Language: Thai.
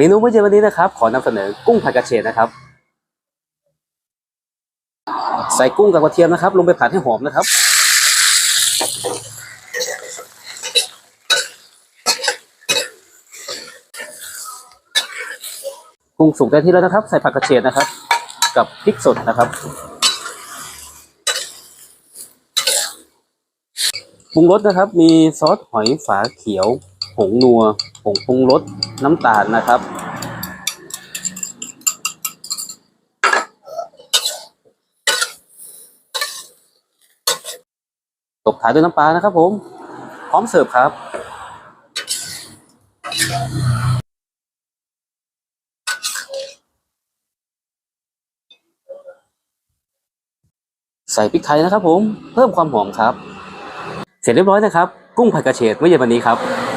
เมนูเมื่อเย็นวันนี้นะครับ ขอนำเสนอกุ้งผัดกระเฉดนะครับ ใส่กุ้งกับกระเทียมนะครับ ลงไปผัดให้หอมนะครับ กุ้งสุกได้ที่แล้วนะครับ ใส่ผักกระเฉดนะครับ กับพริกสดนะครับปรุงรสนะครับ มีซอสหอยฝาเขียว ผงนัว ผงปรุงรส น้ำตาลนะครับ ตบท้ายด้วยน้ำปลานะครับผม พร้อมเสิร์ฟครับใส่พริกไทยนะครับผมเพิ่มความหอมครับ เสร็จเรียบร้อยนะครับ กุ้งผัดกระเฉดเมื่อเย็นวันนี้ครับ